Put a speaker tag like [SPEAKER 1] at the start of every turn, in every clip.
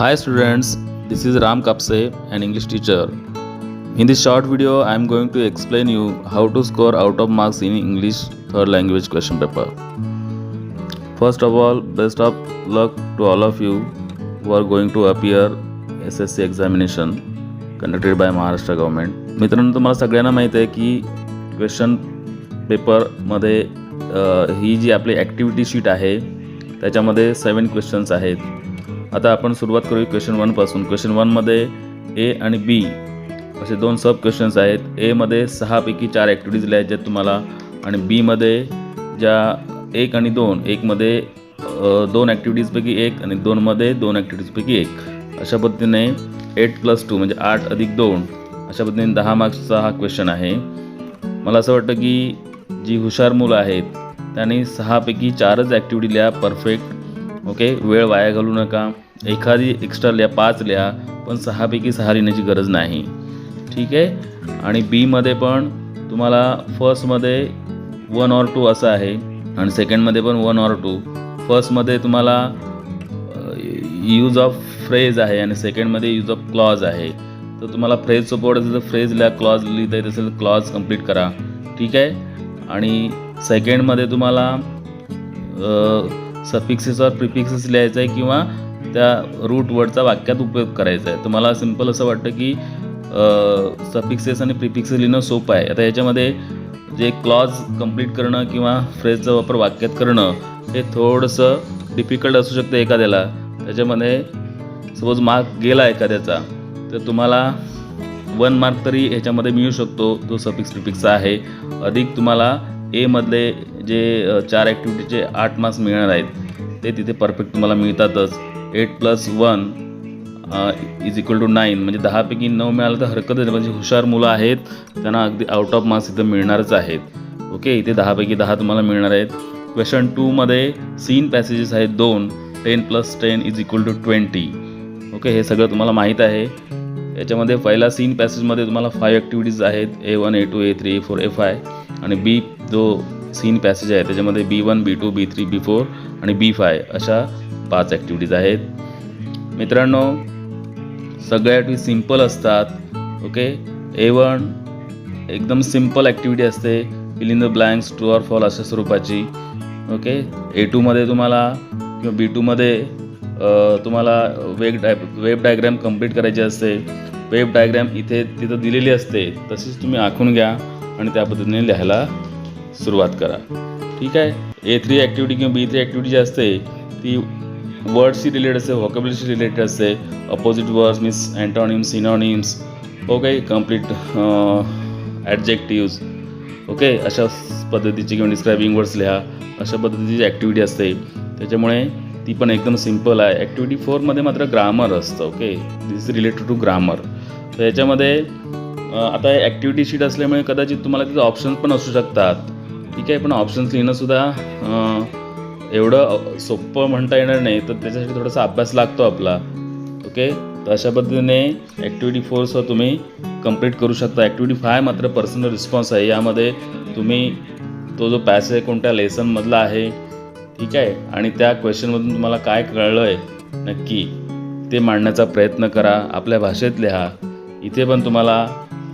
[SPEAKER 1] Hi students, this is Ram Kapse, an English teacher. In this short video, I am going to explain you how to score out of marks in English third language question paper. First of all, best of luck to all of you who are going to appear SSC examination conducted by Maharashtra government. मित्रांनो तुम्हाला सगळ्यांना माहीत आहे की question पेपरमध्ये ही जी आपली activity sheet आहे त्याच्यामध्ये सेवन क्वेश्चन्स आहेत आता आपण सुरुवात करूया क्वेश्चन वनपासून क्वेश्चन वनमध्ये ए आणि बी असे दोन सब क्वेश्चन्स आहेत. एमध्ये सहापैकी चार ॲक्टिव्हिटीज लिहायच्या आहेत तुम्हाला आणि बीमध्ये ज्या एक आणि दोन एकमध्ये दोन ॲक्टिव्हिटीजपैकी एक आणि दोनमध्ये दोन ॲक्टिव्हिटीजपैकी एक. अशा पद्धतीने एट प्लस टू म्हणजे आठ अधिक दोन अशा पद्धतीने दहा मार्क्सचा हा क्वेश्चन आहे. मला असं वाटतं की जी हुशार मुलं आहेत त्यांनी सहापैकी चारच ॲक्टिव्हिटी लिहा परफेक्ट ओके? वेळ वाया घालू नका. एखादी एक्स्ट्रा लिहा पाच लिहा पण सहापैकी सहा लिहिण्याची गरज नाही. ठीक आहे? आणि बीमध्ये पण तुम्हाला फर्स्टमध्ये वन ऑर टू असं आहे. आणि सेकंडमध्ये पण वन ऑर टू फर्स्टमध्ये तुम्हाला यूज ऑफ फ्रेज आहे आणि सेकंडमध्ये यूज ऑफ क्लॉज आहे. तर तुम्हाला फ्रेज सपोर्ट असेल तर फ्रेज लिहा क्लॉज लिहिता येत असेल क्लॉज कंप्लीट करा. ठीक आहे? आणि सेकंडमध्ये तुम्हाला सफिक्सेसवर प्रिफिक्सेस लिहायचं आहे किंवा त्या रूट वर्डचा वाक्यात उपयोग करायचा आहे. तर मला सिंपल असं वाटतं की सफिक्सेस आणि प्रिफिक्सेस लिहिणं सोपं आहे. आता याच्यामध्ये जे क्लॉज कंप्लीट करणं किंवा फ्रेजचा वापर वाक्यात करणं हे थोडंसं डिफिकल्ट असू शकतं एखाद्याला. त्याच्यामध्ये सपोज मार्क गेला एखाद्याचा तर तुम्हाला वन मार्क तरी ह्याच्यामध्ये मिळू शकतो. तो सफिक्स प्रिफिक्सचा आहे. अधिक तुम्हाला एमधले जे चार ॲक्टिव्हिटीचे आठ मार्क्स मिळणार आहेत ते तिथे परफेक्ट तुम्हाला मिळतातच. Eight plus one is equal to nine म्हणजे दहापैकी नऊ मिळालं तर हरकत म्हणजे हुशार मुलं आहेत त्यांना अगदी आउट ऑफ मार्क्स इथं मिळणारच आहेत. ओके इथे दहापैकी दहा तुम्हाला मिळणार आहेत. क्वेश्चन टूमध्ये सीन पॅसेजेस आहेत दोन ten plus ten is equal to twenty okay हे सगळं तुम्हाला माहीत आहे. याच्यामध्ये पहिला सीन पॅसेजमध्ये तुम्हाला फाईव्ह ॲक्टिव्हिटीज आहेत A one A two A three A four A five आणि बी जो सीन पॅसेज आहे त्याच्यामध्ये B one B two B three B four आणि बी फाय अशा पाच ॲक्टिव्हिटीज आहेत. मित्रांनो सगळ्या ॲक्टिव्हिटी सिंपल असतात ओके ए वन एकदम सिंपल ॲक्टिव्हिटी असते fill in the blanks true or false अशा स्वरूपाची ओके ए टूमध्ये तुम्हाला किंवा बी टूमध्ये तुम्हाला वेब डाय वेब डायग्रॅम कंप्लीट करायची असते. वेब डायग्रॅम इथे तिथं दिलेली असते. तशीच तुम्ही आखून घ्या आणि त्या पद्धतीने लिहायला सुरुवात करा. ठीक आहे? ए थ्री ॲक्टिव्हिटी किंवा बी थ्री ॲक्टिव्हिटी जी असते ती वर्डशी रिलेटेड असते व्हॉकेबलशी रिलेटेड असते opposite words means antonyms synonyms okay complete adjectives okay अशा पद्धतीची किंवा डिस्क्रायबिंग वर्ड्स लिहा. अशा पद्धतीची ॲक्टिव्हिटी असते त्याच्यामुळे ती पण एकदम सिंपल आहे. ॲक्टिव्हिटी फोरमध्ये मात्र ग्रामर असतं okay this is related to grammar तर याच्यामध्ये आता ॲक्टिव्हिटी शीट असल्यामुळे कदाचित तुम्हाला तिथे ऑप्शन्स पण असू शकतात. ठीक आहे पण ऑप्शन्स लिहिणंसुद्धा एवढं सोपं म्हणता येणार नाही. तर त्याच्यासाठी थोडासा अभ्यास लागतो आपला. ओके तर अशा पद्धतीने ॲक्टिव्हिटी फोरसह तुम्ही कंप्लीट करू शकता. ॲक्टिव्हिटी फाय मात्र पर्सनल रिस्पॉन्स आहे. यामध्ये तुम्ही तो जो पॅसेज आहे कोणत्या लेसनमधला आहे ठीक आहे? आणि त्या क्वेश्चनमधून तुम्हाला काय कळलं आहे नक्की ते मांडण्याचा प्रयत्न करा. आपल्या भाषेत लिहा. इथे पण तुम्हाला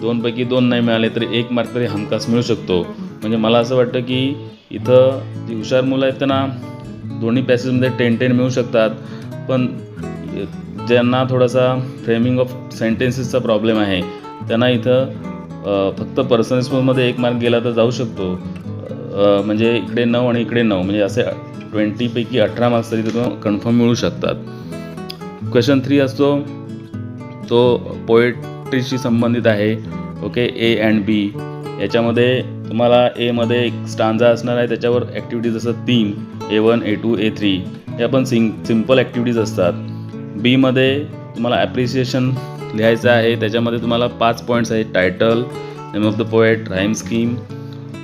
[SPEAKER 1] दोनपैकी दोन नाही मिळाले तरी एक मार्क तरी हमखास मिळू शकतो. म्हणजे मला असं वाटतं की इथं जी हुशार मुलं आहेत त्यांना दोन्ही पॅसेजमध्ये टेन टेन मिळू शकतात. पण ज्यांना थोडासा फ्रेमिंग ऑफ सेंटेन्सेसचा प्रॉब्लेम आहे त्यांना इथं फक्त पर्सनल स्कूलमध्ये एक मार्क गेला तर जाऊ शकतो. म्हणजे इकडे नऊ आणि इकडे नऊ म्हणजे असे ट्वेंटीपैकी अठरा मार्क्स तरी तिथं कन्फर्म मिळू शकतात. क्वेश्चन थ्री असतो तो पोएट्रीशी संबंधित आहे ओके ए अँड बी याच्यामध्ये तुम्हाला एमध्ये एक स्टांजा असणार आहे त्याच्यावर ॲक्टिव्हिटीज असतात तीन A one A two A three हे पण सिंग सिंपल ॲक्टिव्हिटीज असतात. बीमध्ये तुम्हाला ॲप्रिसिएशन लिहायचं आहे त्याच्यामध्ये तुम्हाला पाच पॉईंट्स आहेत title name of the poet rhyme scheme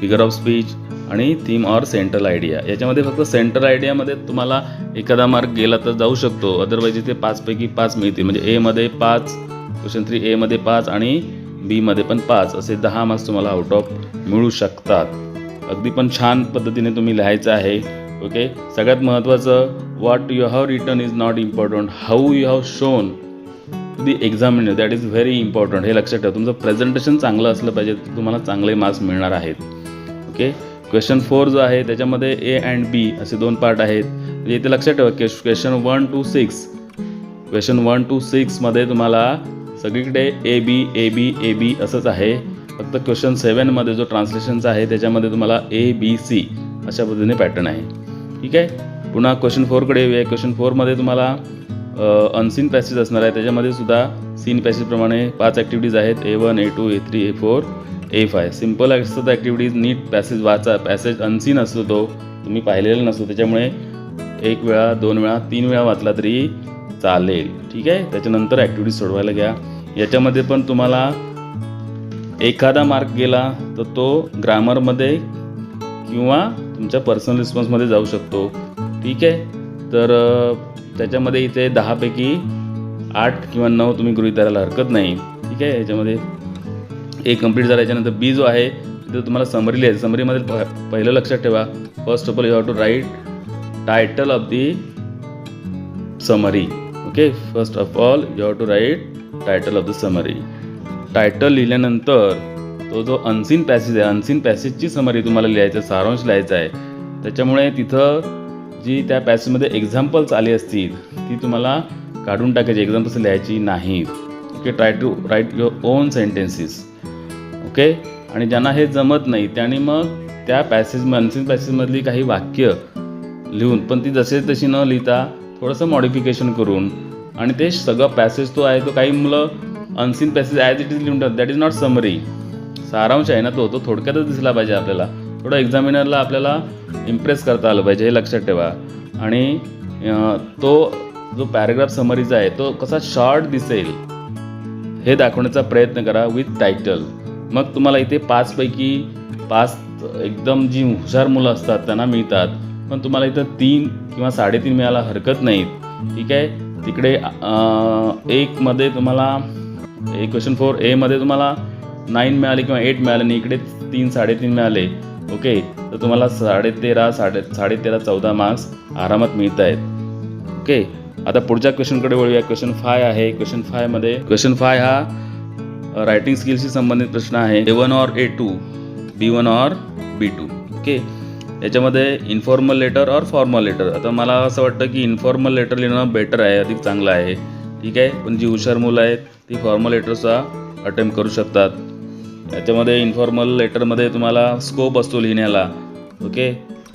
[SPEAKER 1] figure of speech आणि थीम ऑर सेंट्रल आयडिया याच्यामध्ये फक्त सेंट्रल आयडियामध्ये तुम्हाला एखादा मार्क गेला तर जाऊ शकतो. अदरवाईज इथे पाचपैकी पाच मिळतील. म्हणजे एमध्ये पाच क्वेश्चन थ्री एमध्ये पाच आणि बीमध्ये पण पाच असे दहा मार्क्स तुम्हाला आउट ऑफ मिळू शकतात. अगदी पण छान पद्धतीने तुम्ही लिहायचं आहे. ओके सगळ्यात महत्त्वाचं what you have written is not important how you have shown the examiner that is very important हे लक्षात ठेवा. तुमचं प्रेझेंटेशन चांगलं असलं पाहिजे तुम्हाला चांगले मार्क्स मिळणार आहेत. ओके क्वेश्चन फोर जो आहे त्याच्यामध्ये ए अँड बी असे दोन पार्ट आहेत. म्हणजे इथे लक्षात ठेवा question one two six question one two सिक्समध्ये तुम्हाला सगळीकडे A B A B A B असंच आहे. फक्त क्वेश्चन सेवनमध्ये जो ट्रान्सलेशनचा आहे त्याच्यामध्ये तुम्हाला ए बी सी अशा पद्धतीने पॅटर्न आहे. ठीक आहे? पुन्हा क्वेश्चन फोरकडे येऊया. क्वेश्चन फोरमध्ये तुम्हाला अनसीन पॅसेज असणार आहे त्याच्यामध्ये सुद्धा सीन पॅसेजप्रमाणे पाच ॲक्टिव्हिटीज आहेत. A one A two A three A four A five simple असतात ॲक्टिव्हिटीज नीट पॅसेज वाचा पॅसेज अनसीन असतो तो. तुम्ही पाहिलेला नसतो. त्याच्यामुळे एक वेळा दोन वेळा तीन वेळा वाचला तरी चालेल. ठीक आहे? त्याच्यानंतर ॲक्टिव्हिटीज सोडवायला घ्या. याच्यामध्ये पण तुम्हाला एखादा मार्क गेला तर तो ग्रामरमध्ये किंवा तुमच्या पर्सनल रिस्पॉन्समध्ये जाऊ शकतो. ठीक आहे? तर त्याच्यामध्ये इथे दहापैकी आठ किंवा नऊ तुम्ही गृहित धरायला हरकत नाही. ठीक आहे? याच्यामध्ये ए कंप्लीट झाला. याच्यानंतर बी जो आहे तिथे तुम्हाला समरी लिहायचं. समरीमध्ये प पहिलं लक्षात ठेवा. First of all you have to write title of the summary okay first of all you have to write title of the summary title लिहिल्यानंतर तो जो अनसीन पॅसेज आहे अनसीन पॅसेजची समरी तुम्हाला लिहायचं सारांश लिहायचा आहे. त्याच्यामुळे तिथं जी त्या पॅसेजमध्ये एक्झाम्पल्स आली असतील ती तुम्हाला काढून टाकायची एक्झाम्पल्स लिहायची नाहीत. Okay try to write your own sentences okay आणि ज्यांना हे जमत नाही त्यांनी मग त्या पॅसेज अनसीन पॅसेजमधली काही वाक्य लिहून पण ती जसे तशी न लिहिता थोडंसं मॉडिफिकेशन करून आणि ते सगळं पॅसेज तो आहे तो काही मुलं unseen passage as it is लिहून टाकतात दॅट इज नॉट समरी सारांश आहे ना तो तो थोडक्यातच दिसला पाहिजे आपल्याला. थोडं एक्झामिनरला आपल्याला इम्प्रेस करता आलं पाहिजे हे लक्षात ठेवा. आणि तो जो पॅराग्राफ समरीचा आहे तो कसा शॉर्ट दिसेल हे दाखवण्याचा प्रयत्न करा विथ टायटल मग तुम्हाला इथे पाचपैकी पाच एकदम जी हुशार मुलं असतात त्यांना मिळतात. पण तुम्हाला इथं तीन किंवा साडेतीन मिळायला हरकत नाहीत. ठीक आहे? तिकडे एकमध्ये तुम्हाला ए क्वेश्चन फोर एमध्ये तुम्हाला नाईन मिळाले किंवा एट मिळाले आणि इकडे तीन साडेतीन मिळाले. ओके तर तुम्हाला साडेतेरा साडे साडेतेरा चौदा मार्क्स आरामात मिळत आहेत. ओके आता पुढच्या क्वेश्चनकडे वळूया. क्वेश्चन फाय आहे. क्वेश्चन फायमध्ये क्वेश्चन फाय हा रायटिंग स्किलशी संबंधित प्रश्न आहे. A one or A two B one or B two okay याच्यामध्ये इन्फॉर्मल लेटर और फॉर्मल लेटर आता मला असं वाटतं की इन्फॉर्मल लेटर लिहिणं बेटर आहे अधिक चांगलं आहे. ठीक आहे? पण जी हुशार मुलं आहेत ती फॉर्मल लेटरचा अटेम्प्ट करू शकतात. याच्यामध्ये इन्फॉर्मल लेटरमध्ये तुम्हाला स्कोप असतो लिहिण्याला. ओके?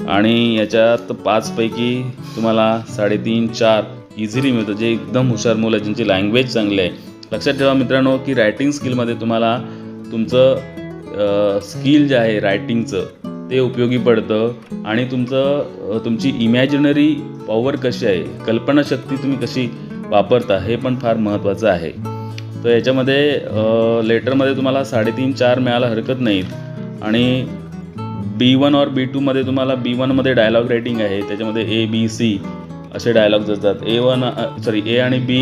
[SPEAKER 1] आणि याच्यात पाचपैकी तुम्हाला साडेतीन चार इझिली मिळतं. जे एकदम हुशार मुलं आहेत ज्यांची लँग्वेज चांगली आहे. लक्षात ठेवा मित्रांनो की रायटिंग स्किलमध्ये तुम्हाला तुमचं स्किल जे आहे रायटिंगचं ते उपयोगी पडतं. आणि तुमचं तुमची इमॅजिनरी पॉवर कशी आहे? कल्पनाशक्ती तुम्ही कशी वापरता हे पण फार महत्त्वाचं आहे. तर याच्यामध्ये लेटरमध्ये तुम्हाला साडेतीन चार मिळायला हरकत नाहीत. आणि बी वन और बी टूमध्ये तुम्हाला बी वनमध्ये डायलॉग रायटिंग आहे. त्याच्यामध्ये ए बी सी असे डायलॉग्ज असतात. ए वन सॉरी ए आणि बी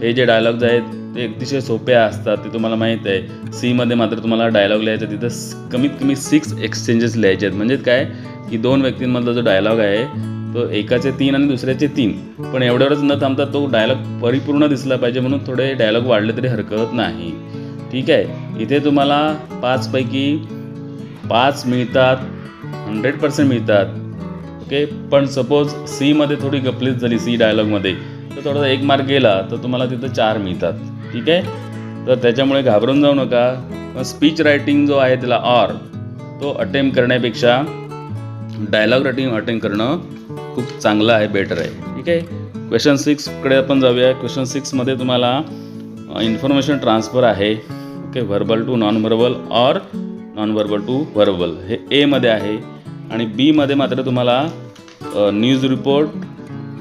[SPEAKER 1] हे जे डायलॉग्ज आहेत ते अतिशय सोप्या असतात ते तुम्हाला माहीत आहे. सीमध्ये मात्र तुम्हाला डायलॉग लिहायचं तिथं कमीत कमी सिक्स एक्सचेंजेस लिहायचे आहेत. म्हणजे काय? की दोन व्यक्तींमधला जो डायलॉग आहे तो एकाचे तीन आणि दुसऱ्याचे तीन. पण एवढ्यावरच न थांबता तो डायलॉग परिपूर्ण दिसला पाहिजे म्हणून थोडे डायलॉग वाढले तरी हरकत नाही. ठीक आहे? इथे तुम्हाला पाचपैकी पाच मिळतात हंड्रेड पर्सेंट मिळतात. ओके पण सपोज सीमध्ये थोडी गपलीच झाली सी डायलॉगमध्ये तर थोडासा एक मार्क गेला तर तुम्हाला तिथं चार मिळतात. ठीक आहे? तर त्याच्यामुळे घाबरून जाऊ नका. स्पीच रायटिंग जो आहे त्याला ऑर तो अटेम्प्ट करण्यापेक्षा डायलॉग रायटिंग अटेम्प्ट करणं खूप चांगलं आहे बेटर आहे. ठीक आहे? क्वेश्चन सिक्सकडे आपण जाऊया. क्वेश्चन सिक्समध्ये तुम्हाला इन्फॉर्मेशन ट्रान्सफर आहे. Okay? Verbal to non verbal or non verbal to verbal हे एमध्ये आहे. आणि बीमध्ये मात्र तुम्हाला news report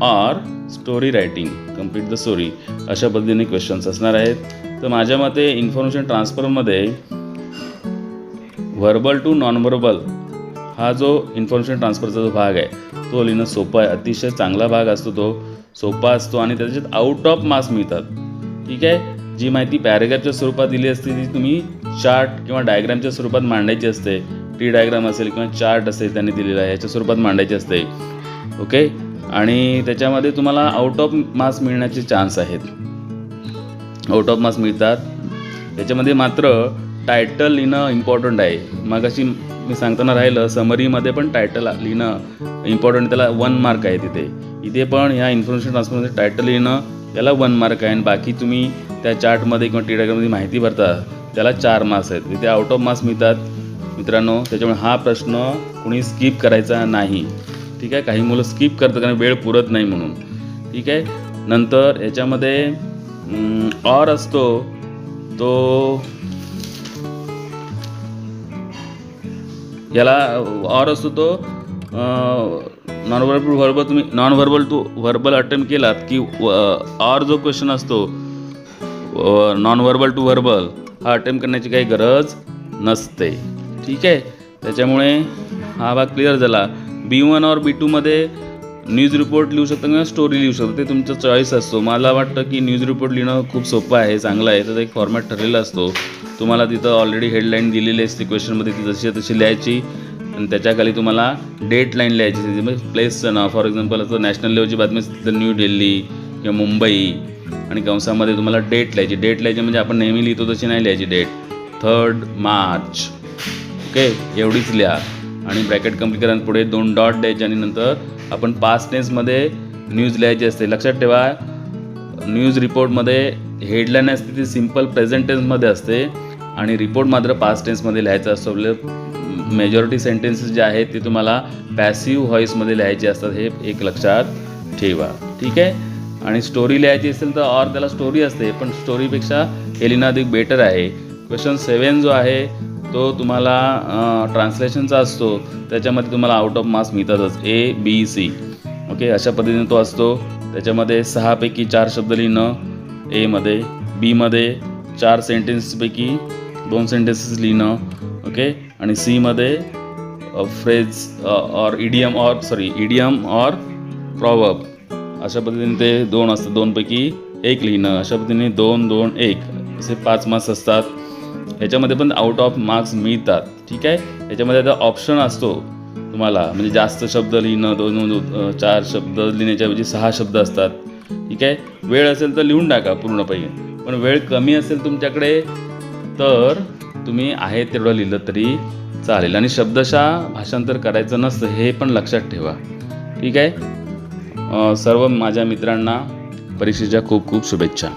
[SPEAKER 1] or story writing complete the story अशा पद्धतीने क्वेश्चन्स असणार आहेत. तर माझ्या मते इन्फॉर्मेशन ट्रान्सफरमध्ये व्हर्बल टू नॉन व्हर्बल हा जो इन्फॉर्मेशन ट्रान्सफरचा जो भाग आहे तो लिहिणं सोपा आहे. अतिशय चांगला भाग असतो तो सोपा असतो आणि त्याच्यात आउट ऑफ मार्क्स मिळतात. ठीक आहे? जी माहिती पॅरेग्राफच्या स्वरूपात दिली असते ती तुम्ही चार्ट किंवा डायग्रामच्या स्वरूपात मांडायची असते. टी डायग्राम असेल किंवा चार्ट असेल त्यांनी दिलेला आहे. याच्या स्वरूपात मांडायची असते. ओके आणि त्याच्यामध्ये तुम्हाला आउट ऑफ मार्क्स मिळण्याचे चान्स आहेत. आउट ऑफ मार्क्स मिळतात. त्याच्यामध्ये मात्र टायटल लिहिणं इम्पॉर्टंट आहे. मग अशी मी सांगताना राहिलं समरीमध्ये पण टायटल लिहिणं इम्पॉर्टंट त्याला वन मार्क आहे तिथे. इथे पण ह्या इन्फॉर्मेशन ट्रान्सफरमध्ये टायटल लिहिणं त्याला वन मार्क आहे. आणि बाकी तुम्ही त्या चार्टमध्ये किंवा टिडाग्राममध्ये माहिती भरता त्याला चार मार्क्स आहेत. तिथे आउट ऑफ मार्क्स मिळतात. मित्रांनो त्याच्यामुळे हा प्रश्न कुणी स्किप करायचा नाही. ठीक आहे काही मुलं स्किप करतात कारण वेळ पुरत नाही म्हणून. ठीक आहे नंतर याच्यामध्ये ऑर असतो तो याला ऑर असतो तो नॉन व्हर्बल व्हर्बल तुम्ही non verbal to verbal attempt केलात की ऑर जो क्वेश्चन असतो नॉन व्हर्बल टू व्हर्बल हा अटेम्प्ट करण्याची काही गरज नसते. ठीक आहे त्याच्यामुळे हा भाग क्लिअर झाला. बी वन और बी टूमध्ये न्यूज रिपोर्ट लिहू शकता किंवा स्टोरी लिहू शकता. ते तुमचं चॉईस असतो. मला वाटतं की न्यूज रिपोर्ट लिहिणं खूप सोपं आहे चांगलं आहे. त्याचा एक फॉर्मॅट ठरलेला असतो. तुम्हाला तिथं ऑलरेडी हेडलाईन दिलेली असते क्वेश्चनमध्ये ती जशी तशी लिहायची. आणि त्याच्याखाली तुम्हाला डेट लाईन लिहायची म्हणजे प्लेसचं नाव. फॉर एक्झाम्पल असं नॅशनल लेवलची बातमी असते तर न्यू दिल्ली किंवा मुंबई आणि कंसामध्ये तुम्हाला डेट लिहायची. डेट लिहायची म्हणजे आपण नेहमी लिहितो तशी नाही लिहायची डेट थर्ड मार्च ओके एवढीच लिहा. आणि ब्रॅकेट कंप्लीट करा पुढे दोन डॉट द्यायचे आणि नंतर आपण पास्ट टेन्समध्ये न्यूज लिहायची असते. लक्षात ठेवा न्यूज रिपोर्टमध्ये हेडलाईन असते ती सिंपल प्रेझेंट टेन्समध्ये असते आणि रिपोर्ट मात्र पास्ट टेन्समध्ये लिहायचा असतो. मेजॉरिटी सेंटेन्सेस जे आहेत ते तुम्हाला पॅसिव्ह व्हॉईसमध्ये लिहायचे असतात हे एक लक्षात ठेवा. ठीक आहे? आणि स्टोरी लिहायची असेल तर ऑर त्याला स्टोरी असते पण स्टोरीपेक्षा हेलिना अधिक बेटर आहे. क्वेश्चन सेवन जो आहे तो तुम्हाला ट्रान्सलेशनचा असतो. त्याच्यामध्ये तुम्हाला आउट ऑफ मार्क्स मिळतातच. ए बी सी ओके अशा पद्धतीने तो असतो. त्याच्यामध्ये सहापैकी चार शब्द लिहिणं. एमध्ये बीमध्ये चार सेंटेन्सपैकी दोन सेंटेन्सेस लिहिणं. ओके आणि सीमध्ये phrase or idiom or sorry idiom or proverb अशा पद्धतीने ते दोन असतात. दोनपैकी एक लिहिणं. अशा पद्धतीने दोन दोन एक. असे पाच मार्क्स असतात. ह्याच्यामध्ये पण आउट ऑफ मार्क्स मिळतात. ठीक आहे? याच्यामध्ये आता ऑप्शन असतो तुम्हाला. म्हणजे जास्त शब्द लिहिणं दोन दोन चार शब्द लिहिण्याच्या ऐवजी सहा शब्द असतात. ठीक आहे? वेळ असेल तर लिहून टाका पूर्णपैकी. पण वेळ कमी असेल तुमच्याकडे तर तुम्ही आहे तेवढं लिहिलं तरी चालेल. आणि शब्दशः भाषांतर करायचं नसतं हे पण लक्षात ठेवा. ठीक आहे? सर्व माझ्या मित्रांना परीक्षेच्या खूप खूप शुभेच्छा.